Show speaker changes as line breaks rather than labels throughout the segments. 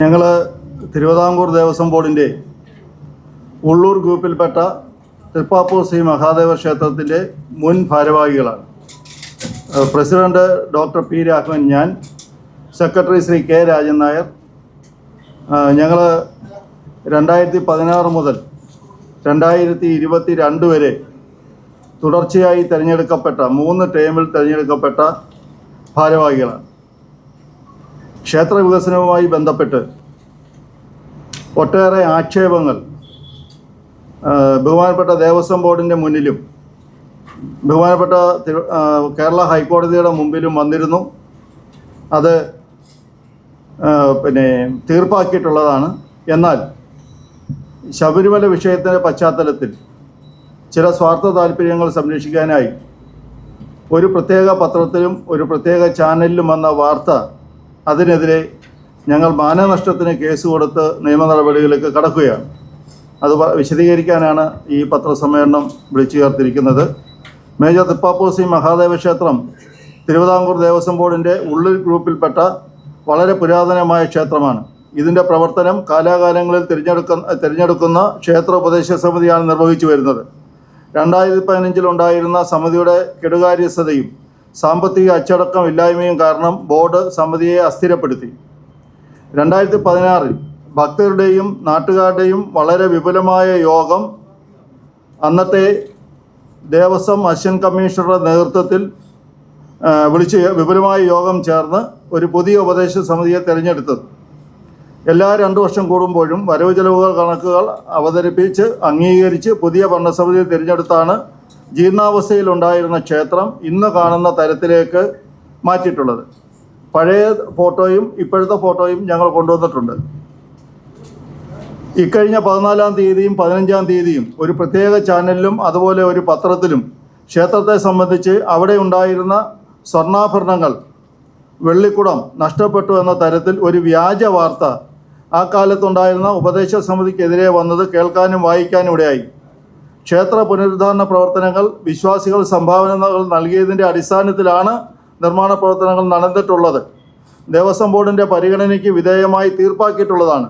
ഞങ്ങൾ തിരുവിതാംകൂർ ദേവസ്വം ബോർഡിന്റെ ഉള്ളൂർ ഗ്രൂപ്പിൽപ്പെട്ട തൃപ്പാപ്പൂർ ശ്രീ മഹാദേവ ക്ഷേത്രത്തിന്റെ മുൻ ഭാരവാഹികളാണ്. പ്രസിഡന്റ് ഡോക്ടർ പി രാഘവൻ ഞാൻ സെക്രട്ടറി ശ്രീ കെ രാജൻ നായർ. ഞങ്ങൾ രണ്ടായിരത്തി പതിനാറ് മുതൽ രണ്ടായിരത്തി ഇരുപത്തി രണ്ട് വരെ തുടർച്ചയായി തിരഞ്ഞെടുക്കപ്പെട്ട മൂന്ന് ടേമിൽ തിരഞ്ഞെടുക്കപ്പെട്ട ഭാരവാഹികളാണ്. ക്ഷേത്ര വികസനവുമായി ബന്ധപ്പെട്ട് ഒട്ടേറെ ആക്ഷേപങ്ങൾ ബഹുമാനപ്പെട്ട ദേവസ്വം ബോർഡിന്റെ മുന്നിലും ബഹുമാനപ്പെട്ട കേരള ഹൈക്കോടതിയുടെ മുമ്പിലും വന്നിരുന്നു. അത് പിന്നെ തീർപ്പാക്കിയിട്ടുള്ളതാണ്. എന്നാൽ ശബരിമല വിഷയത്തിന്റെ പശ്ചാത്തലത്തിൽ ചില സ്വാർത്ഥ താല്പര്യങ്ങൾ സംരക്ഷിക്കാനായി ഒരു പ്രത്യേക പത്രത്തിലും ഒരു പ്രത്യേക ചാനലിലും വന്ന വാർത്ത അതിനെതിരെ ഞങ്ങൾ മാനനഷ്ടത്തിന് കേസ് കൊടുത്ത് നിയമ നടപടികളിലേക്ക് കടക്കുകയാണ്. അത് വിശദീകരിക്കാനാണ് ഈ പത്രസമ്മേളനം വിളിച്ചു ചേർത്തിരിക്കുന്നത് മേജർ തിപ്പാപ്പൂസി മഹാദേവ ക്ഷേത്രം തിരുവിതാംകൂർ ദേവസ്വം ബോർഡിന്റെ ഉള്ളിൽ ഗ്രൂപ്പിൽപ്പെട്ട വളരെ പുരാതനമായ ക്ഷേത്രമാണ്. ഇതിന്റെ പ്രവർത്തനം കാലാകാലങ്ങളിൽ തിരഞ്ഞെടുക്കുന്ന തിരഞ്ഞെടുക്കുന്ന ക്ഷേത്ര ഉപദേശ സമിതിയാണ് നിർവഹിച്ചു വരുന്നത്. രണ്ടായിരത്തി പതിനഞ്ചിലുണ്ടായിരുന്ന സമിതിയുടെ കെടുകാര്യസ്ഥതയും സാമ്പത്തിക അച്ചടക്കം ഇല്ലായ്മയും കാരണം ബോർഡ് സമിതിയെ അസ്ഥിരപ്പെടുത്തി. രണ്ടായിരത്തി പതിനാറിൽ ഭക്തരുടെയും നാട്ടുകാരുടെയും വളരെ വിപുലമായ യോഗം അന്നത്തെ ദേവസ്വം അസിസ്റ്റന്റ് കമ്മീഷണറുടെ നേതൃത്വത്തിൽ വിളിച്ച് വിപുലമായ യോഗം ചേർന്ന് ഒരു പുതിയ ഉപദേശ സമിതിയെ തിരഞ്ഞെടുത്തത്. എല്ലാ രണ്ടു വർഷം കൂടുമ്പോഴും വരവ് ചെലവുകൾ കണക്കുകൾ അവതരിപ്പിച്ച് അംഗീകരിച്ച് പുതിയ ഭരണസമിതിയെ തിരഞ്ഞെടുത്താണ് ജീർണാവസ്ഥയിലുണ്ടായിരുന്ന ക്ഷേത്രം ഇന്ന് കാണുന്ന തരത്തിലേക്ക് മാറ്റിയിട്ടുള്ളത്. പഴയ ഫോട്ടോയും ഇപ്പോഴത്തെ ഫോട്ടോയും ഞങ്ങൾ കൊണ്ടുവന്നിട്ടുണ്ട്. ഇക്കഴിഞ്ഞ പതിനാലാം തീയതിയും പതിനഞ്ചാം തീയതിയും ഒരു പ്രത്യേക ചാനലിലും അതുപോലെ ഒരു പത്രത്തിലും ക്ഷേത്രത്തെ സംബന്ധിച്ച് അവിടെ ഉണ്ടായിരുന്ന സ്വർണാഭരണങ്ങൾ വെള്ളിക്കുടം നഷ്ടപ്പെട്ടു എന്ന തരത്തിൽ ഒരു വ്യാജ വാർത്ത ആ കാലത്തുണ്ടായിരുന്ന ഉപദേശ സമിതിക്കെതിരെ വന്നത് കേൾക്കാനും വായിക്കാനും ഇടയായി. ക്ഷേത്ര പുനരുദ്ധാരണ പ്രവർത്തനങ്ങൾ വിശ്വാസികൾ സംഭാവനകൾ നൽകിയതിന്റെ അടിസ്ഥാനത്തിലാണ് നിർമ്മാണ പ്രവർത്തനങ്ങൾ നടന്നിട്ടുള്ളത്. ദേവസ്വം ബോർഡിന്റെ പരിഗണനയ്ക്ക് വിധേയമായി തീർപ്പാക്കിയിട്ടുള്ളതാണ്.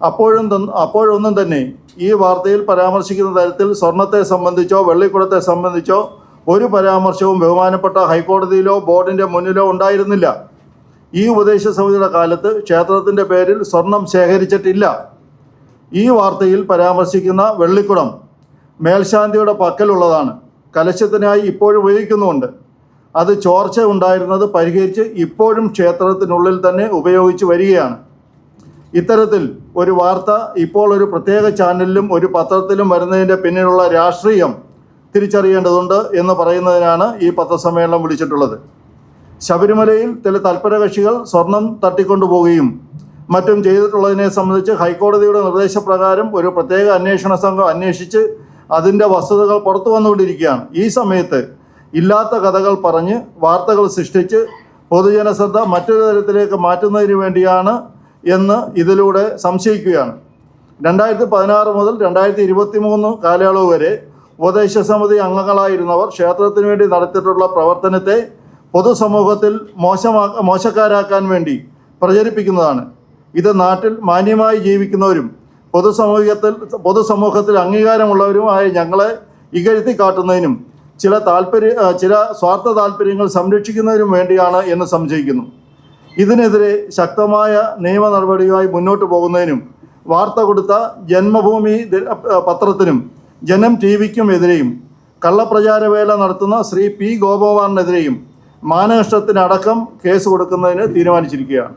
അപ്പോഴും അപ്പോഴൊന്നും തന്നെ ഈ വാർത്തയിൽ പരാമർശിക്കുന്ന തരത്തിൽ സ്വർണത്തെ സംബന്ധിച്ചോ വെള്ളിക്കുടത്തെ സംബന്ധിച്ചോ ഒരു പരാമർശവും ബഹുമാനപ്പെട്ട ഹൈക്കോടതിയിലോ ബോർഡിന്റെ മുന്നിലോ ഉണ്ടായിരുന്നില്ല. ഈ ഉപദേശ സമിതിയുടെ കാലത്ത് ക്ഷേത്രത്തിന്റെ പേരിൽ സ്വർണം ശേഖരിച്ചിട്ടില്ല. ഈ വാർത്തയിൽ പരാമർശിക്കുന്ന വെള്ളിക്കുടം മേൽശാന്തിയുടെ പക്കലുള്ളതാണ്. കലശത്തിനായി ഇപ്പോഴും ഉപയോഗിക്കുന്നുണ്ട് അത് ചോർച്ച ഉണ്ടായിരുന്നത് പരിഹരിച്ച് ഇപ്പോഴും ക്ഷേത്രത്തിനുള്ളിൽ തന്നെ ഉപയോഗിച്ച് വരികയാണ്. ഇത്തരത്തിൽ ഒരു വാർത്ത ഇപ്പോൾ ഒരു പ്രത്യേക ചാനലിലും ഒരു പത്രത്തിലും വരുന്നതിന്റെ പിന്നിലുള്ള രാഷ്ട്രീയം തിരിച്ചറിയേണ്ടതുണ്ട് എന്ന് പറയുന്നതിനാണ് ഈ പത്രസമ്മേളനം വിളിച്ചിട്ടുള്ളത്. ശബരിമലയിൽ ചില തൽപര കക്ഷികൾ സ്വർണം തട്ടിക്കൊണ്ടുപോവുകയും മറ്റും ചെയ്തിട്ടുള്ളതിനെ സംബന്ധിച്ച് ഹൈക്കോടതിയുടെ നിർദ്ദേശപ്രകാരം ഒരു പ്രത്യേക അന്വേഷണ സംഘം അന്വേഷിച്ച് അതിന്റെ വസ്തുതകൾ പുറത്തു വന്നുകൊണ്ടിരിക്കുകയാണ്. ഈ സമയത്ത് ഇല്ലാത്ത കഥകൾ പറഞ്ഞ് വാർത്തകൾ സൃഷ്ടിച്ച് പൊതുജന ശ്രദ്ധ മറ്റൊരു തരത്തിലേക്ക് മാറ്റുന്നതിന് വേണ്ടിയാണ് എന്ന് ഇതിലൂടെ സംശയിക്കുകയാണ്. രണ്ടായിരത്തി പതിനാറ് മുതൽ രണ്ടായിരത്തി ഇരുപത്തി മൂന്ന് കാലയളവ് വരെ ഉപദേശ സമിതി അംഗങ്ങളായിരുന്നവർ ക്ഷേത്രത്തിന് വേണ്ടി നടത്തിയിട്ടുള്ള പ്രവർത്തനത്തെ പൊതുസമൂഹത്തിൽ മോശമാ മോശക്കാരാക്കാൻ വേണ്ടി പ്രചരിപ്പിക്കുന്നതാണ്. ഇത് നാട്ടിൽ മാന്യമായി ജീവിക്കുന്നവരും പൊതുസമൂഹത്തിൽ പൊതുസമൂഹത്തിൽ അംഗീകാരമുള്ളവരുമായ ഞങ്ങളെ ഇകഴ്ത്തി കാട്ടുന്നതിനും ചില താല്പര്യ ചില സ്വാർത്ഥ താല്പര്യങ്ങൾ സംരക്ഷിക്കുന്നതിനും വേണ്ടിയാണ് എന്ന് സംശയിക്കുന്നു. ഇതിനെതിരെ ശക്തമായ നിയമ നടപടിയുമായി മുന്നോട്ട് പോകുന്നതിനും വാർത്ത കൊടുത്ത ജന്മഭൂമി പത്രത്തിനും ജനം ടി വിക്കും എതിരെയും കള്ളപ്രചാരവേല നടത്തുന്ന ശ്രീ പി ഗോപകുമാറിനെതിരെയും മാനനഷ്ടത്തിനടക്കം കേസ് കൊടുക്കുന്നതിന് തീരുമാനിച്ചിരിക്കുകയാണ്.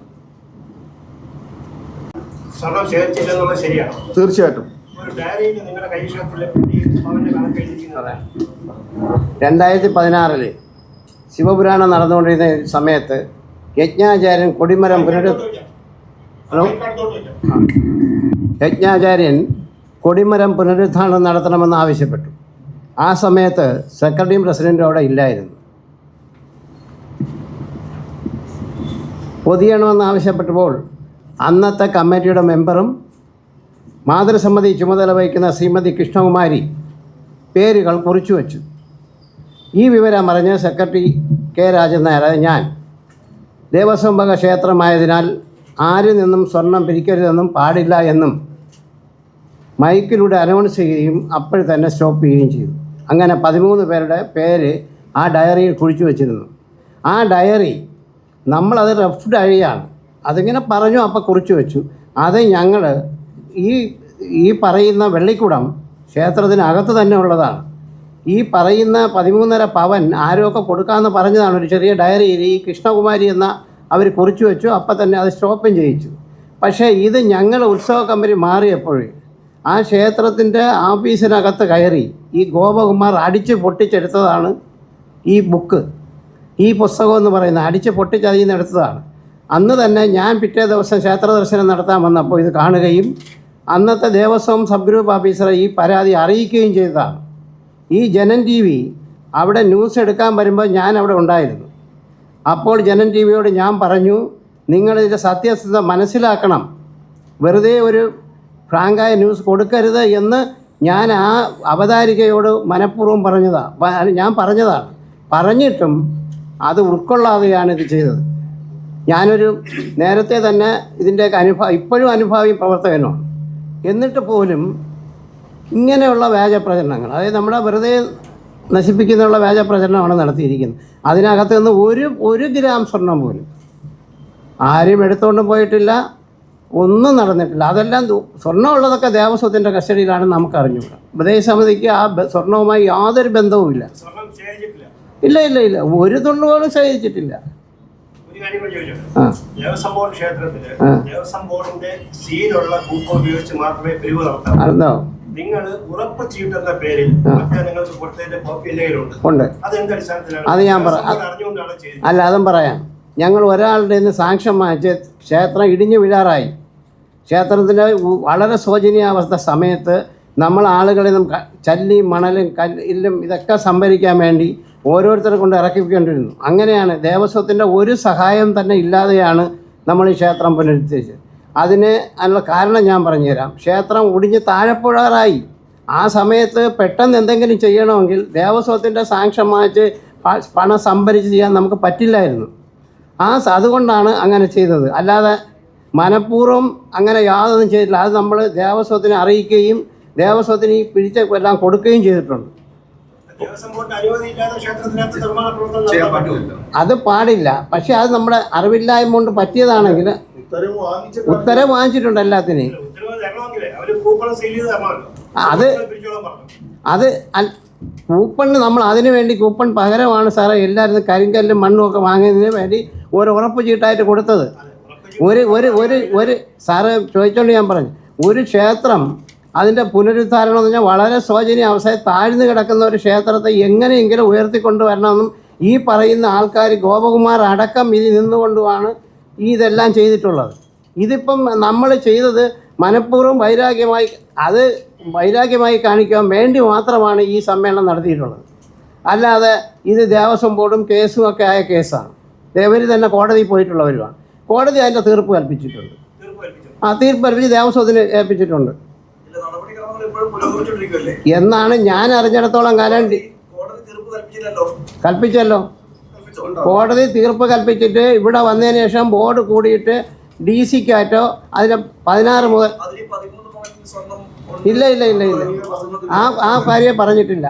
സ്വർണം ശേഖരിച്ചില്ലെന്നുള്ളത് ശരിയാണ്.
തീർച്ചയായിട്ടും.
രണ്ടായിരത്തി പതിനാറിൽ ശിവപുരാണം നടന്നുകൊണ്ടിരുന്ന സമയത്ത് യജ്ഞാചാര്യൻ കൊടിമരം പുനരു ഹലോ? യജ്ഞാചാര്യൻ കൊടിമരം പുനരുദ്ധാരണം നടത്തണമെന്ന് ആവശ്യപ്പെട്ടു. ആ സമയത്ത് സെക്രട്ടറിയും പ്രസിഡന്റും അവിടെ ഇല്ലായിരുന്നു. പൊതിയണമെന്ന് ആവശ്യപ്പെട്ടപ്പോൾ അന്നത്തെ കമ്മിറ്റിയുടെ മെമ്പറും മാതൃസമിതി ചുമതല വഹിക്കുന്ന ശ്രീമതി കൃഷ്ണകുമാരി പേരുകൾ കുറിച്ചു വച്ചു. ഈ വിവരം അറിഞ്ഞ് സെക്രട്ടറി കെ രാജൻ നായർ ഞാൻ ദേവസ്വം വക ക്ഷേത്രമായതിനാൽ ആരിൽ നിന്നും സ്വർണം പിരിക്കരുതെന്നും പാടില്ല എന്നും മൈക്കിലൂടെ അനൗൺസ് ചെയ്യുകയും അപ്പോൾ തന്നെ സ്റ്റോപ്പ് ചെയ്യുകയും ചെയ്തു. അങ്ങനെ പതിമൂന്ന് പേരുടെ പേര് ആ ഡയറിയിൽ കുഴിച്ചു വച്ചിരുന്നു. ആ ഡയറി നമ്മളത് റഫ് ഡയറിയാണ് അതിങ്ങനെ പറഞ്ഞു അപ്പോൾ കുറിച്ച് വെച്ചു. അത് ഞങ്ങൾ ഈ ഈ പറയുന്ന വെള്ളിക്കുടം ക്ഷേത്രത്തിനകത്ത് തന്നെ ഉള്ളതാണ്. ഈ പറയുന്ന പതിമൂന്നര പവൻ ആരൊക്കെ കൊടുക്കാമെന്ന് പറഞ്ഞതാണ് ഒരു ചെറിയ ഡയറിയിൽ ഈ കൃഷ്ണകുമാരി എന്ന അവർ കുറിച്ചു വെച്ചു അപ്പം തന്നെ അത് സ്റ്റോപ്പും ചെയ്യിച്ചു. പക്ഷേ ഇത് ഞങ്ങൾ ഉത്സവ കമ്പനി മാറിയപ്പോഴേ ആ ക്ഷേത്രത്തിന്റെ ഓഫീസിനകത്ത് കയറി ഈ ഗോപകുമാർ അടിച്ച് പൊട്ടിച്ചെടുത്തതാണ് ഈ ബുക്ക്. ഈ പുസ്തകം എന്ന് പറയുന്നത് അടിച്ച് പൊട്ടിച്ചതിൽ നിന്ന് എടുത്തതാണ്. അന്ന് തന്നെ ഞാൻ പിറ്റേ ദിവസം ക്ഷേത്ര ദർശനം നടത്താൻ വന്നപ്പോൾ ഇത് കാണുകയും അന്നത്തെ ദേവസ്വം സബ് ഗ്രൂപ്പ് ഓഫീസറെ ഈ പരാതി അറിയിക്കുകയും ചെയ്തതാണ്. ഈ ജനൻ ടി വി അവിടെ ന്യൂസ് എടുക്കാൻ വരുമ്പോൾ ഞാൻ അവിടെ ഉണ്ടായിരുന്നു. അപ്പോൾ ജനൻ ടി വിയോട് ഞാൻ പറഞ്ഞു നിങ്ങളിതിന്റെ സത്യസ്ഥത മനസ്സിലാക്കണം. വെറുതെ ഒരു ഫ്രാങ്കായ ന്യൂസ് കൊടുക്കരുത് എന്ന് ഞാൻ ആ അവതാരികയോട് മനഃപൂർവം പറഞ്ഞതാണ് ഞാൻ പറഞ്ഞതാണ്. പറഞ്ഞിട്ടും അത് ഉൾക്കൊള്ളാതെയാണ് ഇത് ചെയ്തത്. ഞാനൊരു നേരത്തെ തന്നെ ഇതിന്റെയൊക്കെ അനുഭവം ഇപ്പോഴും അനുഭാവി പ്രവർത്തകനാണ് എന്നിട്ട് പോലും ഇങ്ങനെയുള്ള വ്യാജ പ്രചരണങ്ങൾ അതായത് നമ്മുടെ വെറുതെ നശിപ്പിക്കുന്നുള്ള വ്യാജ പ്രചരണമാണ് നടത്തിയിരിക്കുന്നത്. അതിനകത്ത് നിന്ന് ഒരു ഒരു ഗ്രാം സ്വർണം പോലും ആരും എടുത്തുകൊണ്ട് പോയിട്ടില്ല ഒന്നും നടന്നിട്ടില്ല. അതെല്ലാം സ്വർണമുള്ളതൊക്കെ ദേവസ്വത്തിന്റെ കസ്റ്റഡിയിലാണ് നമുക്ക് അറിഞ്ഞുകൂടാ ഉപദേശ സമിതിക്ക് ആ സ്വർണവുമായി യാതൊരു ബന്ധവുമില്ല. ഇല്ല ഇല്ല ഇല്ല. ഒരു തുള്ളു പോലും ശേഖരിച്ചിട്ടില്ല
ഒരു കാര്യം കൂടി ചോദിച്ചോട്ടെ
ആ.
ദേവസ്വം ബോർഡ് ക്ഷേത്രത്തിൽ
ആ.
ദേവസ്വം ബോർഡിന്റെ സീലുള്ള കൂപ്പ ഉപയോഗിച്ച് മാത്രമേ പിരിവ് നടത്താവൂ.
അതെന്തോ?
നിങ്ങൾ ഉറപ്പ് ചീട്ടെന്ന പേരിൽ. നിങ്ങൾക്ക് കൊടുത്തതിന്റെ കോപ്പി എന്റെ
ഉണ്ട്. അത് ഞാൻ
പറയാം
അല്ല അതും പറയാം. ഞങ്ങൾ ഒരാളുടെ നിന്ന് സാക്ഷ്യം വാങ്ങിച്ച് ക്ഷേത്രം ഇടിഞ്ഞു വീഴാറായി ക്ഷേത്രത്തിന്റെ വളരെ ശോചനീയാവസ്ഥ സമയത്ത് നമ്മൾ ആളുകളിൽ നിന്നും ചല്ലി ചല്ലിയും മണലും കല്ലും ഇതൊക്കെ സംഭരിക്കാൻ വേണ്ടി ഓരോരുത്തരെ കൊണ്ട് ഇറക്കിക്കൊണ്ടിരുന്നു അങ്ങനെയാണ് ദേവസ്വത്തിന്റെ ഒരു സഹായം തന്നെ ഇല്ലാതെയാണ് നമ്മൾ ഈ ക്ഷേത്രം പുനരുദ്ധരിച്ചത്. അതിന് അതിനുള്ള കാരണം ഞാൻ പറഞ്ഞുതരാം. ക്ഷേത്രം ഒടിഞ്ഞ് താഴെപ്പുഴാറായി ആ സമയത്ത് പെട്ടെന്ന് എന്തെങ്കിലും ചെയ്യണമെങ്കിൽ ദേവസ്വത്തിന്റെ സാങ്ഷൻ വാങ്ങിച്ച് പണം സംഭരിച്ച് ചെയ്യാൻ നമുക്ക് പറ്റില്ലായിരുന്നു. ആ അതുകൊണ്ടാണ് അങ്ങനെ ചെയ്തത്. അല്ലാതെ മനഃപൂർവം അങ്ങനെ യാതൊന്നും ചെയ്തിട്ടില്ല. അത് നമ്മൾ ദേവസ്വത്തിനെ അറിയിക്കുകയും ദേവസ്വത്തിന് ഈ പിഴിച്ച എല്ലാം കൊടുക്കുകയും ചെയ്തിട്ടുണ്ട്. അത് പാടില്ല. പക്ഷെ അത് നമ്മുടെ അറിവില്ലായ്മ കൊണ്ട് പറ്റിയതാണെങ്കിൽ
ഉത്തരം വാങ്ങിച്ചിട്ട്
വാങ്ങിച്ചിട്ടുണ്ട് എല്ലാത്തിനെയും. അത് അത് കൂപ്പൺ കൂപ്പണിന് നമ്മൾ അതിനു വേണ്ടി കൂപ്പൺ പകരമാണ് സാറേ എല്ലാവരും കരിങ്കല്ലും മണ്ണും ഒക്കെ വാങ്ങുന്നതിന് വേണ്ടി ഒരു ഉറപ്പ് ചീട്ടായിട്ട് കൊടുത്തത്. ഒരു ഒരു ഒരു ഒരു സാറ് ചോദിച്ചോണ്ട് ഞാൻ പറഞ്ഞു. ഒരു ക്ഷേത്രം അതിന്റെ പുനരുദ്ധാരണം എന്ന് പറഞ്ഞാൽ വളരെ ശോചനീയ അവസ്ഥയിൽ താഴ്ന്നു കിടക്കുന്ന ഒരു ക്ഷേത്രത്തെ എങ്ങനെയെങ്കിലും ഉയർത്തിക്കൊണ്ടുവരണമെന്നും ഈ പറയുന്ന ആൾക്കാർ ഗോപകുമാർ അടക്കം ഇതിൽ നിന്നുകൊണ്ടുമാണ് ഇതെല്ലാം ചെയ്തിട്ടുള്ളത്. ഇതിപ്പം നമ്മൾ ചെയ്തത് മനഃപൂർവം വൈരാഗ്യമായി അത് വൈരാഗ്യമായി കാണിക്കാൻ വേണ്ടി മാത്രമാണ് ഈ സമ്മേളനം നടത്തിയിട്ടുള്ളത്. അല്ലാതെ ഇത് ദേവസ്വം ബോർഡും കേസും ഒക്കെ ആയ കേസാണ്. ഇവർ തന്നെ കോടതിയിൽ പോയിട്ടുള്ളവരുമാണ്. കോടതി അതിന്റെ തീർപ്പ് കൽപ്പിച്ചിട്ടുണ്ട്. ആ തീർപ്പ് കൽപ്പിച്ച് ദേവസ്വത്തിന് ഏൽപ്പിച്ചിട്ടുണ്ട്. എന്നാണ് ഞാൻ അറിഞ്ഞിടത്തോളം കാലം കൽപ്പിച്ചല്ലോ.
കൽപ്പിച്ചോ
കോടതി തീർപ്പ് കൽപ്പിച്ചിട്ട് ഇവിടെ വന്നതിന് ശേഷം ബോർഡ് കൂടിയിട്ട് ഡി സിക്കായിട്ടോ അതിന് പതിനാറ് മുതൽ ഇല്ല ഇല്ല ഇല്ല ഇല്ല. ആ ആ കാര്യം പറഞ്ഞിട്ടില്ല.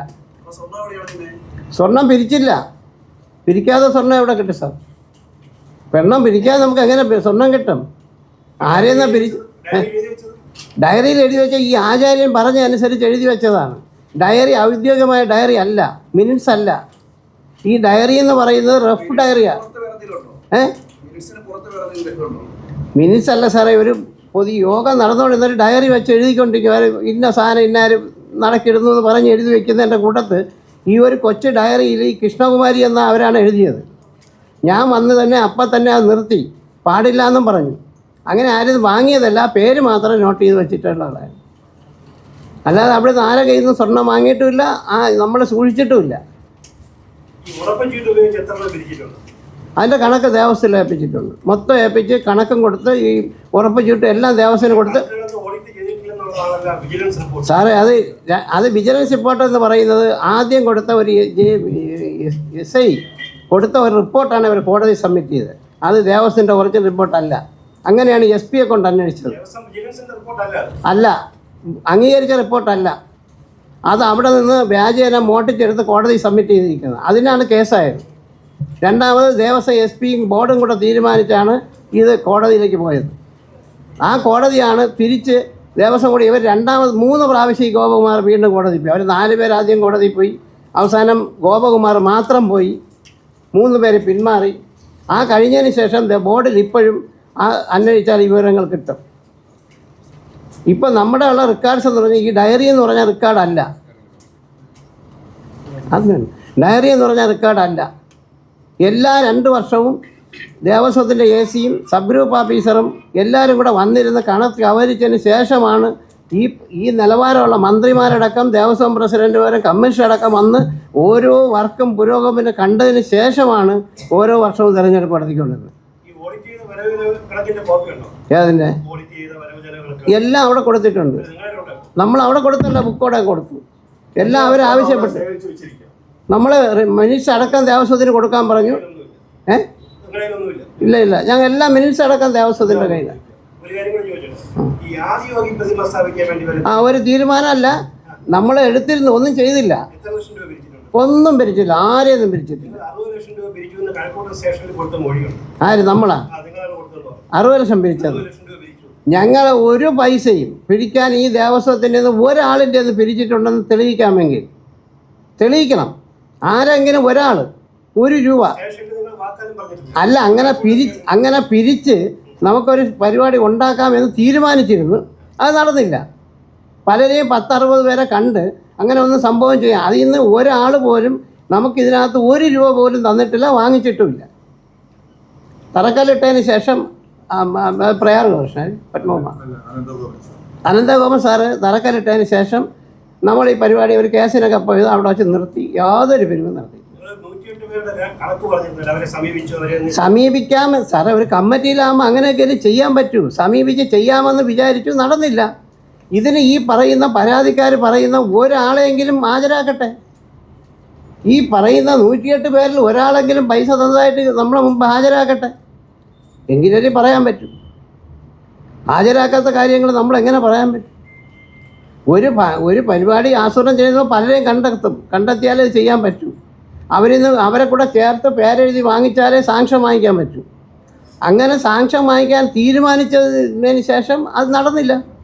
സ്വർണം പിരിച്ചില്ല. പിരിക്കാതെ സ്വർണം എവിടെ കിട്ടും സാർ? പെണ്ണം പിരിക്കാതെ നമുക്ക് എങ്ങനെ സ്വർണം കിട്ടും? ആരെയെന്നാ പിരി ഡയറിയിൽ എഴുതി വെച്ച ഈ ആചാര്യൻ പറഞ്ഞ അനുസരിച്ച് എഴുതി വെച്ചതാണ്. ഡയറി ഔദ്യോഗികമായ ഡയറി അല്ല മിനിറ്റ്സ് അല്ല. ഈ ഡയറി എന്ന് പറയുന്നത് റഫ് ഡയറിയാണ് ഏ? മിനിറ്റ്സ് അല്ല സാറേ ഒരു പൊതു യോഗം നടന്നുകൊണ്ട് ഒരു ഡയറി വെച്ച് എഴുതിക്കൊണ്ടിരിക്കും അവർ ഇന്ന സാധനം ഇന്നാരും നടക്കിടുന്നു എന്ന് പറഞ്ഞ് എഴുതി വെക്കുന്നതിന്റെ കൂട്ടത്ത് ഈ ഒരു കൊച്ചു ഡയറിയിൽ ഈ കൃഷ്ണകുമാരി എന്ന അവരാണ് എഴുതിയത്. ഞാൻ വന്ന് തന്നെ അപ്പം തന്നെ അത് നിർത്തി. പാടില്ല എന്നും പറഞ്ഞു. അങ്ങനെ ആരും വാങ്ങിയതല്ല പേര് മാത്രം നോട്ട് ചെയ്ത് വെച്ചിട്ടുള്ളതാണ് അല്ലാതെ അവിടെ നിന്ന് ആരെ കയ്യിൽ നിന്ന് സ്വർണം വാങ്ങിയിട്ടുമില്ല ആ നമ്മൾ സൂക്ഷിച്ചിട്ടുമില്ല. അതിന്റെ കണക്ക് ദേവസ്വത്തിൽ ഏൽപ്പിച്ചിട്ടുണ്ട്. മൊത്തം ഏൽപ്പിച്ച് കണക്കും കൊടുത്ത് ഈ ഉറപ്പ് ചീട്ടും എല്ലാം ദേവസ്വത്തിന് കൊടുത്ത് സാറേ അത് അത് വിജിലൻസ് റിപ്പോർട്ട് എന്ന് പറയുന്നത് ആദ്യം കൊടുത്ത ഒരു എസ് ഐ കൊടുത്ത ഒരു റിപ്പോർട്ടാണ് ഇവർ കോടതി സബ്മിറ്റ് ചെയ്തത്. അത് ദേവസ്വത്തിന്റെ ഒറിജിനൽ റിപ്പോർട്ടല്ല അങ്ങനെയാണ് എസ് പിയെ കൊണ്ട് അന്വേഷിച്ചത്. അല്ല അംഗീകരിച്ച റിപ്പോർട്ടല്ല. അത് അവിടെ നിന്ന് വ്യാജേന മോട്ടിച്ചെടുത്ത് കോടതി സബ്മിറ്റ് ചെയ്തിരിക്കുന്നത്. അതിനാണ് കേസായത്. രണ്ടാമത് ദേവസ്വം എസ് പിയും ബോർഡും കൂടെ തീരുമാനിച്ചാണ് ഇത് കോടതിയിലേക്ക് പോയത്. ആ കോടതിയാണ് തിരിച്ച് ദേവസ്വം കൂടി ഇവർ രണ്ടാമത് മൂന്ന് പ്രാവശ്യം ഈ ഗോപകുമാർ വീണ്ടും കോടതി പോയി. അവർ നാല് പേര് ആദ്യം കോടതിയിൽ പോയി. അവസാനം ഗോപകുമാർ മാത്രം പോയി. മൂന്ന് പേര് പിന്മാറി. ആ കഴിഞ്ഞതിന് ശേഷം ബോർഡിൽ ഇപ്പോഴും ആ അന്വേഷിച്ചാൽ ഈ വിവരങ്ങൾ കിട്ടും. ഇപ്പം നമ്മുടെ ഉള്ള റെക്കോർഡ്സ് എന്ന് പറഞ്ഞാൽ ഈ ഡയറി എന്ന് പറഞ്ഞാൽ റെക്കോർഡല്ല അതിനാണ് ഡയറി എന്ന് പറഞ്ഞാൽ റെക്കോർഡല്ല എല്ലാ രണ്ട് വർഷവും ദേവസ്വത്തിന്റെ എ സിയും സബ് ഗ്രൂപ്പ് ഓഫീസറും എല്ലാവരും കൂടെ വന്നിരുന്ന് കണക്ക് അവതരിച്ചതിന് ശേഷമാണ് ഈ ഈ നിലവാരമുള്ള മന്ത്രിമാരടക്കം ദേവസ്വം വരെ കമ്മീഷൻ അടക്കം വന്ന് ഓരോ വർക്കും പുരോഗമനം കണ്ടതിന് ശേഷമാണ് ഓരോ വർഷവും തിരഞ്ഞെടുപ്പ് നടത്തിക്കൊണ്ടിരുന്നത്
ഈ ഓഡിറ്റ് ചെയ്ത വരവ് ചെലവ് കണക്കിന്റെ കോപ്പി ഉണ്ടോ ഏതിന്റെ വരവ്
എല്ലാം അവിടെ കൊടുത്തിട്ടുണ്ട്. നമ്മൾ അവിടെ കൊടുത്തല്ല ബുക്കോടെ കൊടുത്തു. എല്ലാം അവർ ആവശ്യപ്പെട്ടു. നമ്മൾ മിനിറ്റ്സ് അടക്കം ദേവസ്വത്തിന് കൊടുക്കാൻ പറഞ്ഞു. ഏ? ഇല്ല ഇല്ല. ഞങ്ങൾ എല്ലാ മിനിറ്റ്സ് അടക്കം ദേവസ്വത്തിന്റെ കയ്യിലാണ്. ആ ഒരു തീരുമാനമല്ല. നമ്മൾ എടുത്തിരുന്നു ഒന്നും ചെയ്തില്ല. ഒന്നും പിരിച്ചില്ല ആരെയൊന്നും പിരിച്ചിട്ടില്ല.
പിരിച്ചു
ആര് നമ്മളാ? അറുപത് ലക്ഷം പിരിച്ചത്.
പിരിച്ചു.
ഞങ്ങൾ ഒരു പൈസയും പിരിക്കാൻ ഈ ദേവസ്വത്തിന്റെ ഒരാളിന്റെ അത് പിരിച്ചിട്ടുണ്ടെന്ന് തെളിയിക്കാമെങ്കിൽ തെളിയിക്കണം. ആരെങ്കിലും ഒരാൾ ഒരു രൂപ അല്ല അങ്ങനെ പിരി അങ്ങനെ പിരിച്ച് നമുക്കൊരു പരിപാടി ഉണ്ടാക്കാമെന്ന് തീരുമാനിച്ചിരുന്നു. അത് നടന്നില്ല. പലരെയും പത്തറുപത് പേരെ കണ്ട് അങ്ങനെ ഒന്നും സംഭവം ചെയ്യാം. അതിൽ നിന്ന് ഒരാൾ പോലും നമുക്കിതിനകത്ത് ഒരു രൂപ പോലും തന്നിട്ടില്ല വാങ്ങിച്ചിട്ടുമില്ല. തറക്കല്ലിട്ടതിന് ശേഷം പ്രയാർ കൃഷ്ണൻ പത്മകുമാർ. അനന്തഗോപൻ സാറ് തറക്കല്ലിട്ടതിന് ശേഷം നമ്മൾ ഈ പരിപാടി ഒരു കേസിനൊക്കെ പോയത് അവിടെ വെച്ച് നിർത്തി യാതൊരു പിരിവും നടത്തി. സമീപിക്കാം സാറേ ഒരു കമ്മിറ്റിയിലാകുമ്പോൾ അങ്ങനെയൊക്കെ ചെയ്യാൻ പറ്റൂ. സമീപിച്ച് ചെയ്യാമെന്ന് വിചാരിച്ചു നടന്നില്ല. ഇതിന് ഈ പറയുന്ന പരാതിക്കാർ പറയുന്ന ഒരാളെങ്കിലും ഹാജരാക്കട്ടെ. ഈ പറയുന്ന നൂറ്റിയെട്ട് പേരിൽ ഒരാളെങ്കിലും പൈസ തന്നതായിട്ട് നമ്മളെ മുമ്പ് ഹാജരാക്കട്ടെ? എങ്കിലേ പറയാൻ പറ്റും. ഹാജരാക്കാത്ത കാര്യങ്ങൾ നമ്മൾ എങ്ങനെ പറയാൻ പറ്റും? ഒരു ഒരു പരിപാടി ആസൂത്രണം ചെയ്യുമ്പോൾ പലരെയും കണ്ടെത്തും. കണ്ടെത്തിയാലേ ചെയ്യാൻ പറ്റൂ. അവരിൽ നിന്ന് അവരെ കൂടെ ചേർത്ത് പേരെഴുതി വാങ്ങിച്ചാലേ സാങ്ഷൻ വാങ്ങിക്കാൻ പറ്റൂ. അങ്ങനെ സാങ്ഷൻ വാങ്ങിക്കാൻ തീരുമാനിച്ചതിന് ശേഷം അത് നടന്നില്ല.